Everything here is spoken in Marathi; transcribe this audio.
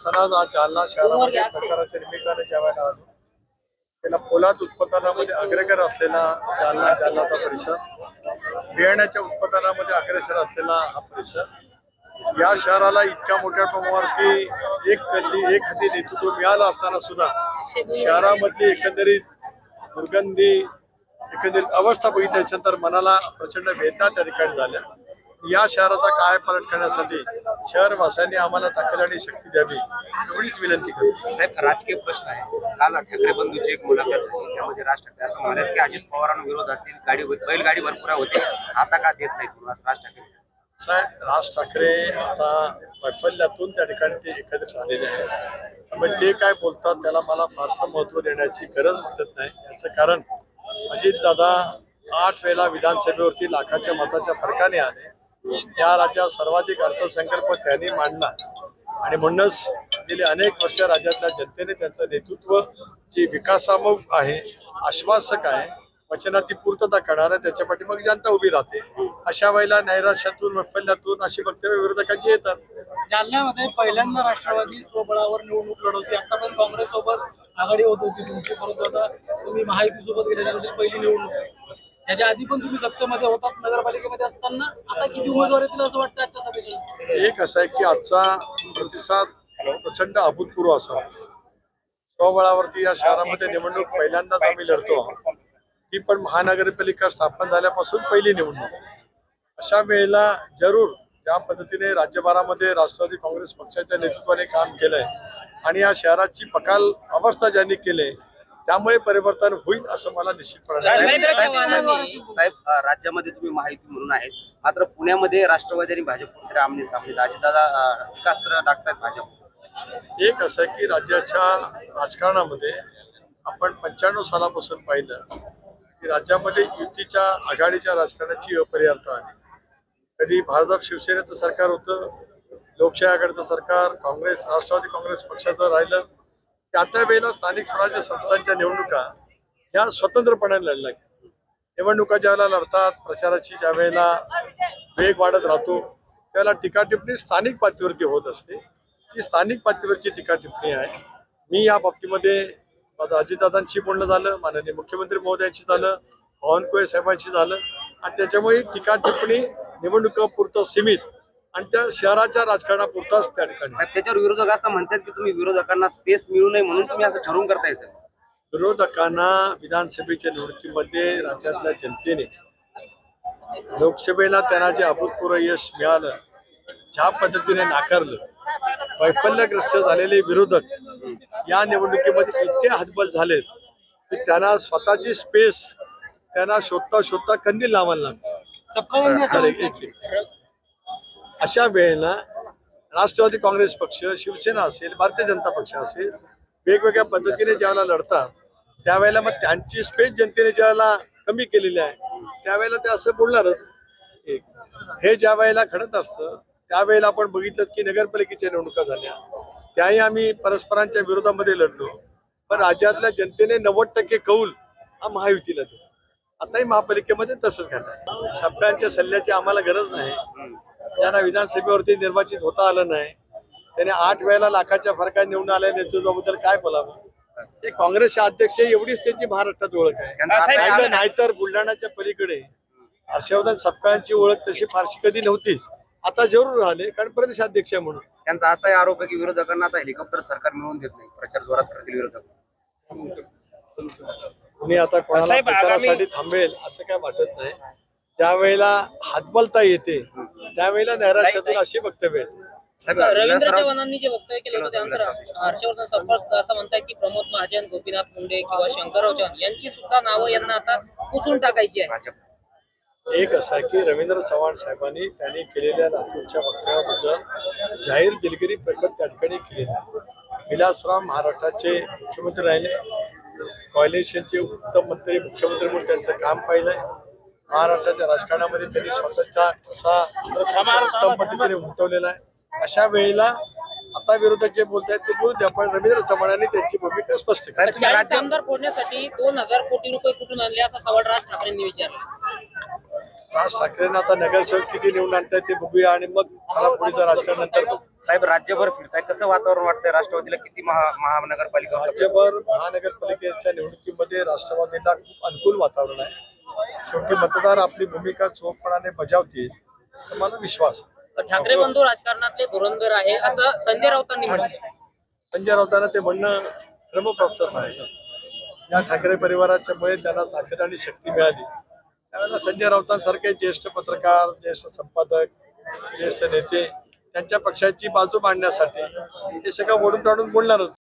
असताना आज जालना शहरामध्ये प्रचाराच्या निमित्ताने जेवायला आलो. त्याला पोलाद उत्पादनामध्ये अग्रेसर असलेला जालना जालनाचा परिसर बियाण्याच्या उत्पादनामध्ये अग्रेसर असलेला हा परिसर. या शहराला इतक्या मोठ्या प्रमाणावरती एक कल्ली एक हाती नेतृत्व मिळालं असताना सुद्धा शहरामधली एकंदरीत दुर्गंधी एकंदरीत अवस्था बघितल्यानंतर मनाला प्रचंड वेदना त्या ठिकाणी झाल्या. या शहराचा काय पालट करण्यासाठी शहरवासियांनी आम्हाला ताकद आणि शक्ती द्यावी एवढीच विनंती करतो. साहेब राजकीय प्रश्न आहे. काल ठाकरे बंधूची एक मुलाखत झाली त्यामध्ये राज ठाकरे असं म्हणाले की अजित पवारांविरोधातील गाडी बैलगाडी भरपुरा होते. आता का देत नाही राज ठाकरे साहेब राज ठाकरे आता वैफल्यातून त्या ठिकाणी ते एकत्रित झालेले आहेत. त्यामुळे ते काय बोलतात त्याला मला फारसं महत्त्व देण्याची गरज वाटत नाही. याचं कारण अजितदादा आठ वेळा विधानसभेवरती लाखाच्या मताच्या फरकाने आले. या राज्यात सर्वाधिक अर्थसंकल्प त्यांनी मांडला. आणि म्हणूनच गेली अनेक वर्ष राज्यातल्या जनतेने त्यांचं नेतृत्व जे विकासामुख आहे आश्वासक आहे वचनाची पूर्तता करणार आहे त्याच्या पाठीमागे जनता उभी राहते. अशा वेळेला नैराश्यातून वैफल्यातून अशी वक्तव्य विरोधकांची येतात. जालन्यामध्ये पहिल्यांदा राष्ट्रवादी स्वबळावर निवडणूक लढवते आता पण काँग्रेस सोबत आघाडी होत होती तुमची. परंतु आता तुम्ही महायुती सोबत गेल्याच्यानंतर पहिली निवडणूक. याच्या आधी पण तुम्ही सत्तेमध्ये होतात नगरपालिकेमध्ये असताना. आता किती उमेदवार येतील असं वाटतं आजच्या सभेच्या एक असं आहे की आजचा प्रतिसाद प्रचंड अभूतपूर्व असा स्वबळावरती या शहरामध्ये निवडणूक पहिल्यांदाच आम्ही लढतो आहोत. ती पण महानगरपालिका स्थापन झाल्यापासून पहिली निवडणूक. अशा वेळेला जरूर ज्या पद्धतीने राज्यभरामध्ये राष्ट्रवादी काँग्रेस पक्षाच्या नेतृत्वाने काम केलंय आणि या शहराची पकाल अवस्था ज्यांनी केली त्यामुळे परिवर्तन होईल असं मला निश्चितपणे. साहेब राज्यामध्ये तुम्ही माहिती म्हणून आहेत. मात्र पुण्यामध्ये राष्ट्रवादी आणि भाजप आमने सामने अजितदादा टीकास्त्र टाकतात भाजप. एक असं आहे की राज्याच्या राजकारणामध्ये आपण पंच्याण्णव सालापासून पाहिलं की राज्यामध्ये युतीच्या आघाडीच्या राजकारणाची अपरिहार्थ आली कधी भाजप शिवसेनेचं सरकार होतं लोकशाही आघाडीचं सरकार काँग्रेस राष्ट्रवादी काँग्रेस पक्षाचं राहिलं त्या त्या वेळेला स्थानिक स्वराज्य संस्थांच्या निवडणुका ह्या स्वतंत्रपणे लढल्या. निवडणुका ज्यावेळेला लढतात प्रचाराची ज्या वेळेला वेग वाढत राहतो त्याला टीका टिप्पणी स्थानिक पातळीवरती होत असते. ही स्थानिक पातळीवरची टीका टिप्पणी आहे. मी या बाबतीमध्ये माझं अजितदादांशी बोलणं झालं माननीय मुख्यमंत्री महोदयांशी झालं बावनकुळे साहेबांशी झालं. आणि त्याच्यामुळे ही टीका टिप्पणी निवडणुकापुरतं सीमित आणि त्या शहराच्या राजकारणापुरताच त्या ठिकाणी. साहेब त्याच्यावर विरोधक असं म्हणतात की तुम्ही विरोधकांना स्पेस मिळू नये म्हणून तुम्ही असं ठरवून करताय सर विरोधकांना विधानसभेच्या निवडणुकीमध्ये राज्यातल्या जनतेने लोकसभेला त्यांना जे अभूतपूर्व यश मिळालं ज्या पद्धतीने नाकारलं वैफल्यग्रस्त झालेले विरोधक या निवडणुकीमध्ये इतके हतबल झालेत की त्यांना स्वतःची स्पेस त्यांना शोधता शोधता कंदील लावायला लागतो सबका इंडिया तर एक- एक- एक. अशा वेळेला राष्ट्रवादी काँग्रेस पक्ष शिवसेना असेल भारतीय जनता पक्ष असेल वेगवेगळ्या पद्धतीने ज्यावेळेला लढतात त्यावेळेला मग त्यांची स्पेस जनतेने ज्यावेळेला कमी केलेली आहे त्यावेळेला ते असं बोलणारच. एक हे ज्या वेळेला घडत असतं त्यावेळेला आपण बघितलं की नगरपालिकेच्या निवडणुका झाल्या. त्याही आम्ही परस्परांच्या विरोधामध्ये लढलो. पण राज्यातल्या जनतेने नव्वद टक्के कौल हा महायुतीला दिला. आताही महापालिकेमध्ये तसंच घडलं सगळ्यांच्या सल्ल्याची आम्हाला गरज नाही. त्यांना विधानसभेवरती निर्वाचित होता आलं नाही. त्याने आठ वेळेला लाखाच्या फरकाने निवडून आल्या नेतृत्वाबद्दल काय बोलावं? ते काँग्रेसचे अध्यक्ष एवढीच त्यांची महाराष्ट्रात ओळख आहे. नाहीतर- बुलढाण्याच्या पलीकडे हर्षवर्धन सपकाळांची ओळख तशी फारशी कधी नव्हतीच. आता जरूर राहिले कारण प्रदेशाध्यक्ष म्हणून. त्यांचा असाही आरोप आहे की विरोधकांना आता हेलिकॉप्टर सरकार मिळवून देत नाही. प्रचार जोरात करतील विरोधक. कुणी आता कोणाला प्रचारासाठी थांबेल असं काय वाटत नाही. ज्या वेळेला हातबलता येते त्यावेळेला नैराश्यातून अशी वक्तव्य येते रवींद्र विलासराव- चव्हाणांनी जे वक्तव्य केलं होतं त्यानंतर हर्षवर्धन सरपंच असं म्हणतात की प्रमोद महाजन गोपीनाथ मुंडे किंवा शंकरराव चव्हाण यांची सुद्धा नावं यांना आता पुसून टाकायची आहे. एक असा आहे की रवींद्र चव्हाण साहेबांनी त्यांनी केलेल्या लातूरच्या वक्तव्याबद्दल जाहीर दिलगिरी प्रकट त्या ठिकाणी केलेली आहे. विलासराव महाराष्ट्राचे मुख्यमंत्री राहिले. कॉलेशनचे उत्तम मंत्री मुख्यमंत्री म्हणून त्यांचं काम पाहिलंय. महाराष्ट्राच्या राजकारणामध्ये त्यांनी स्वतःचा असा उत्तम पद्धतीने उमटवलेला आहे. अशा वेळेला आता विरोधक जे बोलत आहेत ते बोलू. द्या पण रवींद्र चव्हाणांनी त्यांची भूमिका स्पष्ट केली. चाळीस आमदार फोडण्यासाठी दोन हजार कोटी रुपये कुठून आणले असा सवाल राज ठाकरेंनी विचारला. राज ठाकरेंना आता नगरसेवक किती निवडून आणतायत ते बघूया आणि मग मला पुढीचं राजकारण नंतर बघू. साहेब राज्यभर फिरताय. कसं वातावरण वाटतंय राष्ट्रवादीला? किती महा महानगरपालिका? राज्यभर महानगरपालिकेच्या निवडणुकीमध्ये राष्ट्रवादीला खूप अनुकूल वातावरण आहे. शेवटी मतदार आपली भूमिका चोखपणाने बजावतील असं मला विश्वास ठाकरे बंधू राजकारणातले धुरंधर आहे असं संजय राऊतांनी म्हटलं संजय राऊतांना ते म्हणणं क्रमप्राप्तच आहे. या ठाकरे परिवाराच्या मुळे त्यांना ताकद आणि शक्ती मिळाली. त्यावेळेला संजय राऊतांसारखे ज्येष्ठ पत्रकार ज्येष्ठ संपादक ज्येष्ठ नेते त्यांच्या पक्षाची बाजू मांडण्यासाठी हे सगळं ओढून काढून बोलणारच.